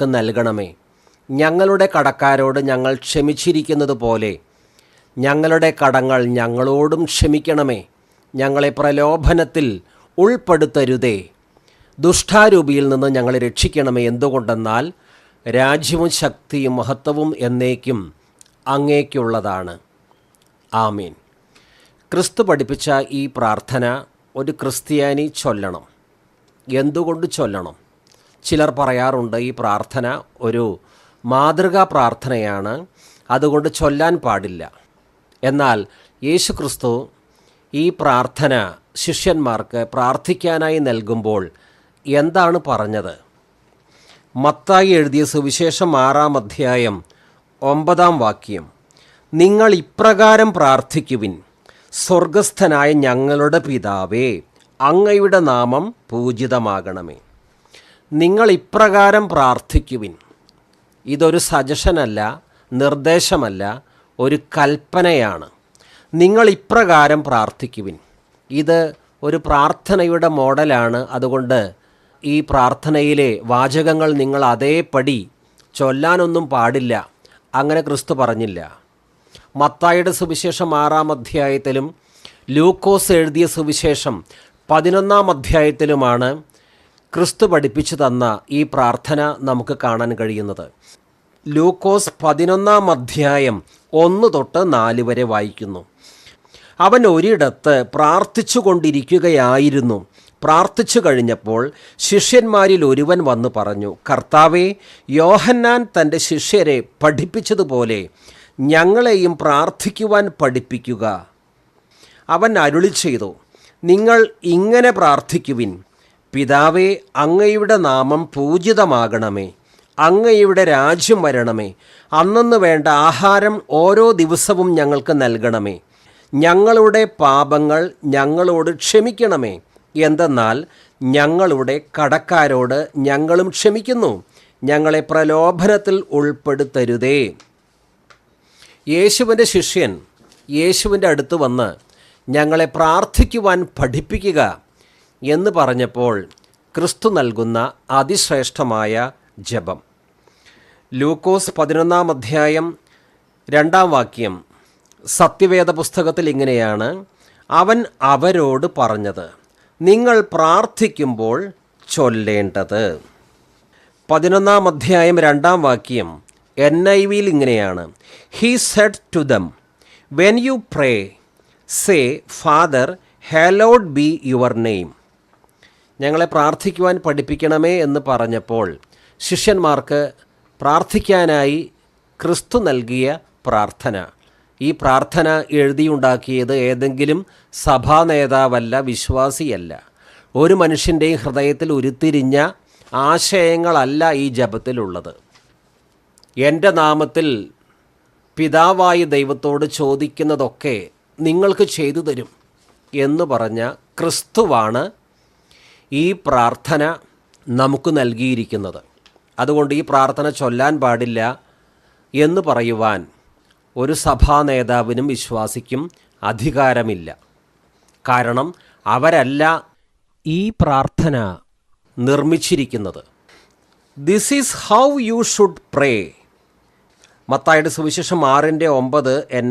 ഞങ്ങൾക്ക് നൽകണമേ. ഞങ്ങളുടെ കടക്കാരോട് ഞങ്ങൾ ക്ഷമിച്ചിരിക്കുന്നത് പോലെ ഞങ്ങളുടെ കടങ്ങൾ ഞങ്ങളോടും ക്ഷമിക്കണമേ. ഞങ്ങളെ പ്രലോഭനത്തിൽ ഉൾപ്പെടുത്തരുതേ. ദുഷ്ടാരൂപിയിൽ നിന്ന് ഞങ്ങളെ രക്ഷിക്കണമേ എന്തുകൊണ്ടെന്നാൽ രാജ്യവും ശക്തിയും മഹത്വവും എന്നേക്കും അങ്ങേക്കുള്ളതാണ്. ആമീൻ. ക്രിസ്തു പഠിപ്പിച്ച ഈ പ്രാർത്ഥന ഒരു ക്രിസ്ത്യാനി ചൊല്ലണം. എന്തുകൊണ്ട് ചൊല്ലണം? ചിലർ പറയാറുണ്ട് ഈ പ്രാർത്ഥന ഒരു മാതൃകാ പ്രാർത്ഥനയാണ്. അതുകൊണ്ട് ചൊല്ലാൻ പാടില്ല. എന്നാൽ യേശു ക്രിസ്തു ഈ പ്രാർത്ഥന ശിഷ്യന്മാർക്ക് പ്രാർത്ഥിക്കാനായി നൽകുമ്പോൾ എന്താണ് പറഞ്ഞത്? മത്തായി എഴുതിയ സുവിശേഷം ആറാം അധ്യായം ഒമ്പതാം വാക്യം നിങ്ങൾ ഇപ്രകാരം പ്രാർത്ഥിക്കുവിൻ സ്വർഗസ്ഥനായ ഞങ്ങളുടെ പിതാവേ അങ്ങയുടെ നാമം പൂജിതമാകണമേ. നിങ്ങൾ ഇപ്രകാരം പ്രാർത്ഥിക്കുവിൻ. ഇതൊരു സജഷനല്ല നിർദ്ദേശമല്ല ഒരു കൽപ്പനയാണ്. നിങ്ങൾ ഇപ്രകാരം പ്രാർത്ഥിക്കുവിൻ. ഇത് ഒരു പ്രാർത്ഥനയുടെ മോഡലാണ്. അതുകൊണ്ട് ഈ പ്രാർത്ഥനയിലെ വാചകങ്ങൾ നിങ്ങൾ അതേപടി ചൊല്ലാനൊന്നും പാടില്ല. അങ്ങനെ ക്രിസ്തു പറഞ്ഞില്ല. മത്തായുടെ സുവിശേഷം ആറാം അധ്യായത്തിലും ലൂക്കോസ് എഴുതിയ സുവിശേഷം പതിനൊന്നാം അധ്യായത്തിലുമാണ് ക്രിസ്തു പഠിപ്പിച്ചു തന്ന ഈ പ്രാർത്ഥന നമുക്ക് കാണാൻ കഴിയുന്നത്. ലൂക്കോസ് പതിനൊന്നാം അധ്യായം ഒന്ന് തൊട്ട് നാല് വരെ വായിക്കുന്നു. അവൻ ഒരിടത്ത് പ്രാർത്ഥിച്ചു കൊണ്ടിരിക്കുകയായിരുന്നു പ്രാർത്ഥിച്ചു കഴിഞ്ഞപ്പോൾ ശിഷ്യന്മാരിൽ ഒരുവൻ വന്ന് പറഞ്ഞു കർത്താവെ യോഹന്നാൻ തന്റെ ശിഷ്യരെ പഠിപ്പിച്ചതുപോലെ ഞങ്ങളെയും പ്രാർത്ഥിക്കുവാൻ പഠിപ്പിക്കുക. അവൻ അരുളി ചെയ്തു നിങ്ങൾ ഇങ്ങനെ പ്രാർത്ഥിക്കുവിൻ. പിതാവേ അങ്ങയുടെ നാമം പൂജിതമാകണമേ. അങ്ങയുടെ രാജ്യം വരണമേ. അന്നന്ന് വേണ്ട ആഹാരം ഓരോ ദിവസവും ഞങ്ങൾക്ക് നൽകണമേ. ഞങ്ങളുടെ പാപങ്ങൾ ഞങ്ങളോട് ക്ഷമിക്കണമേ. എന്തെന്നാൽ ഞങ്ങളുടെ കടക്കാരോട് ഞങ്ങളും ക്ഷമിക്കുന്നു. ഞങ്ങളെ പ്രലോഭനത്തിൽ ഉൾപ്പെടുത്തരുതേ. യേശുവിന്റെ ശിഷ്യൻ യേശുവിന്റെ അടുത്ത് വന്ന് ഞങ്ങളെ പ്രാർത്ഥിക്കുവാൻ പഠിപ്പിക്കുക. എന്ന് പറഞ്ഞപ്പോൾ ക്രിസ്തു നൽകുന്ന അതിശ്രേഷ്ഠമായ ജപം. ലൂക്കോസ് പതിനൊന്നാം അധ്യായം രണ്ടാം വാക്യം സത്യവേദ പുസ്തകത്തിൽ ഇങ്ങനെയാണ് അവൻ അവരോട് പറഞ്ഞത് നിങ്ങൾ പ്രാർത്ഥിക്കുമ്പോൾ ചൊല്ലേണ്ടത്. പതിനൊന്നാം അധ്യായം രണ്ടാം വാക്യം എൻ ഐ വിയിൽ ഇങ്ങനെയാണ് he said to them when you pray say Father hallowed be your name ഞങ്ങളെ പ്രാർത്ഥിക്കുവാൻ പഠിപ്പിക്കണമേ എന്ന് പറഞ്ഞപ്പോൾ ശിഷ്യന്മാർക്ക് പ്രാർത്ഥിക്കാനായി ക്രിസ്തു നൽകിയ പ്രാർത്ഥന. ഈ പ്രാർത്ഥന എഴുതിയുണ്ടാക്കിയത് ഏതെങ്കിലും സഭാ നേതാവല്ല വിശ്വാസിയല്ല. ഒരു മനുഷ്യന്റെയും ഹൃദയത്തിൽ ഉരുത്തിരിഞ്ഞ ആശയങ്ങളല്ല ഈ ജപത്തിലുള്ളത്. എന്റെ നാമത്തിൽ പിതാവായ ദൈവത്തോട് ചോദിക്കുന്നതൊക്കെ നിങ്ങൾക്ക് ചെയ്തു തരും എന്ന് പറഞ്ഞ ക്രിസ്തുവാണ് ഈ പ്രാർത്ഥന നമുക്ക് നൽകിയിരിക്കുന്നത്. അതുകൊണ്ട് ഈ പ്രാർത്ഥന ചൊല്ലാൻ പാടില്ല എന്ന് പറയുവാൻ ഒരു സഭാ നേതാവിനും വിശ്വാസിക്കും അധികാരമില്ല. കാരണം അവരല്ല ഈ പ്രാർത്ഥന നിർമ്മിച്ചിരിക്കുന്നത്. This is how you should pray മത്തായുടെ സുവിശേഷം ആറിന്റെ ഒമ്പത് എൻ